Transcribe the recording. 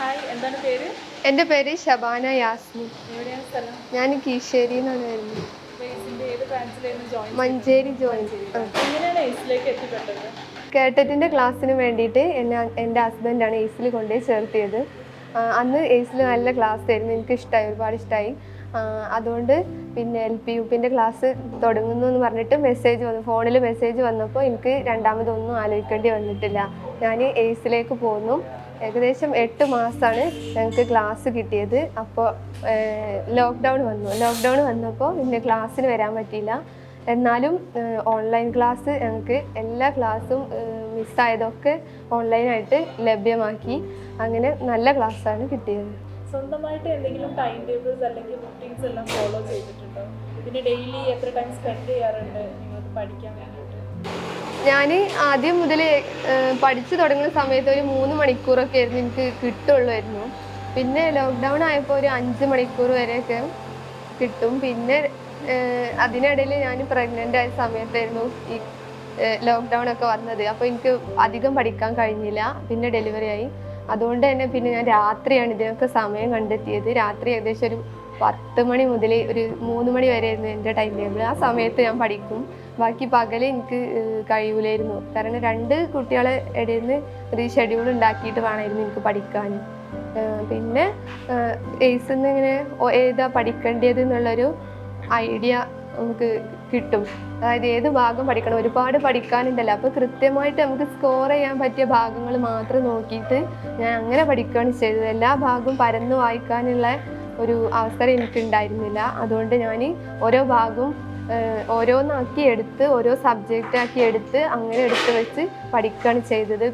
Hi എന്താണ് പേര്? എന്റെ പേര് ഷബാന യാസ്മി എവിടെയാണ് സ്ഥലം? ഞാൻ എന്നാണ് വരുന്നത്. ജോയിൻ മഞ്ചേരി ജോയിൻ കേട്ടറ്റിന്റെ ക്ലാസ്സിന് വേണ്ടിയിട്ട് എന്നെ എന്റെ ഹസ്ബൻഡാണ് എയ്സിൽ കൊണ്ടുപോയി ചേർത്തിയത്. അന്ന് എയ്സിൽ നല്ല ക്ലാസ് ആയിരുന്നു. എനിക്ക് ഇഷ്ടമായി ഒരുപാട് ഇഷ്ടമായി അതുകൊണ്ട് പിന്നെ എൽ പി യു പിന്റെ ക്ലാസ് തുടങ്ങുന്നു എന്ന് പറഞ്ഞിട്ട് മെസ്സേജ് വന്നു. ഫോണിൽ മെസ്സേജ് വന്നപ്പോൾ എനിക്ക് രണ്ടാമതൊന്നും ആലോചിക്കേണ്ടി വന്നിട്ടില്ല. ഞാൻ എയ്സിലേക്ക് പോന്നു. ഏകദേശം എട്ട് മാസമാണ് ഞങ്ങൾക്ക് ക്ലാസ് കിട്ടിയത്. അപ്പോൾ ലോക്ക്ഡൗൺ വന്നു. ലോക്ക്ഡൗൺ വന്നപ്പോൾ പിന്നെ ക്ലാസ്സിന് വരാൻ പറ്റിയില്ല. എന്നാലും ഓൺലൈൻ ക്ലാസ് ഞങ്ങൾക്ക് എല്ലാ ക്ലാസ്സും മിസ്സായതൊക്കെ ഓൺലൈനായിട്ട് ലഭ്യമാക്കി. അങ്ങനെ നല്ല ക്ലാസ്സാണ് കിട്ടിയത്. സ്വന്തമായിട്ട് എന്തെങ്കിലും ടൈം ടേബിൾസ് അല്ലെങ്കിൽ റുട്ടീൻസ് എല്ലാം ഫോളോ ചെയ്തിട്ടുണ്ടോ? പിന്നെ ഡെയിലി എത്ര ടൈം സ്പെൻഡ് ചെയ്യാറുണ്ട്? നിങ്ങൾക്ക് പഠിക്കാൻ വേണ്ടിയിട്ട്. ഞാൻ ആദ്യം മുതൽ പഠിച്ചു തുടങ്ങുന്ന സമയത്ത് ഒരു മൂന്ന് മണിക്കൂറൊക്കെ ആയിരുന്നു എനിക്ക് കിട്ടുള്ളായിരുന്നു. പിന്നെ ലോക്ക്ഡൗൺ ആയപ്പോൾ ഒരു അഞ്ച് മണിക്കൂർ വരെയൊക്കെ കിട്ടും. പിന്നെ അതിനിടയിൽ ഞാൻ പ്രഗ്നന്റ് ആയ സമയത്തായിരുന്നു ഈ ലോക്ക്ഡൗൺ ഒക്കെ വന്നത്. അപ്പോൾ എനിക്ക് അധികം പഠിക്കാൻ കഴിഞ്ഞില്ല. പിന്നെ ഡെലിവറി ആയി. അതുകൊണ്ട് തന്നെ പിന്നെ ഞാൻ രാത്രിയാണ് ഇതിനൊക്കെ സമയം കണ്ടെത്തിയത്. രാത്രി ഏകദേശം ഒരു പത്ത് മണി മുതൽ ഒരു മൂന്ന് മണി വരെ ആയിരുന്നു എന്റെ ടൈം ടേബിൾ ആ സമയത്ത് ഞാൻ പഠിക്കും. ബാക്കി പകൽ എനിക്ക് കഴിയൂലായിരുന്നു. കാരണം രണ്ട് കുട്ടികളെ ഇടയിൽ നിന്ന് ഒരു ഷെഡ്യൂൾ ഉണ്ടാക്കിയിട്ട് വേണമായിരുന്നു എനിക്ക് പഠിക്കാൻ പിന്നെ എയ്സിൽ നിന്ന് ഇങ്ങനെ ഏതാ പഠിക്കേണ്ടത് എന്നുള്ളൊരു ഐഡിയ നമുക്ക് കിട്ടും. അതായത് ഏത് ഭാഗം പഠിക്കണം? ഒരുപാട് പഠിക്കാനുണ്ടല്ലോ. അപ്പോൾ കൃത്യമായിട്ട് നമുക്ക് സ്കോർ ചെയ്യാൻ പറ്റിയ ഭാഗങ്ങൾ മാത്രം നോക്കിയിട്ട് ഞാൻ അങ്ങനെ പഠിക്കുകയാണ് ചെയ്തത്. എല്ലാ ഭാഗവും പരന്ന് വായിക്കാനുള്ള ഒരു അവസരം എനിക്കുണ്ടായിരുന്നില്ല. അതുകൊണ്ട് ഞാൻ ഓരോ ഭാഗവും ഓരോന്നാക്കി എടുത്ത് ഓരോ സബ്ജക്റ്റാക്കി എടുത്ത് അങ്ങനെ എടുത്ത് വെച്ച് പഠിക്കുകയാണ് ചെയ്തത്.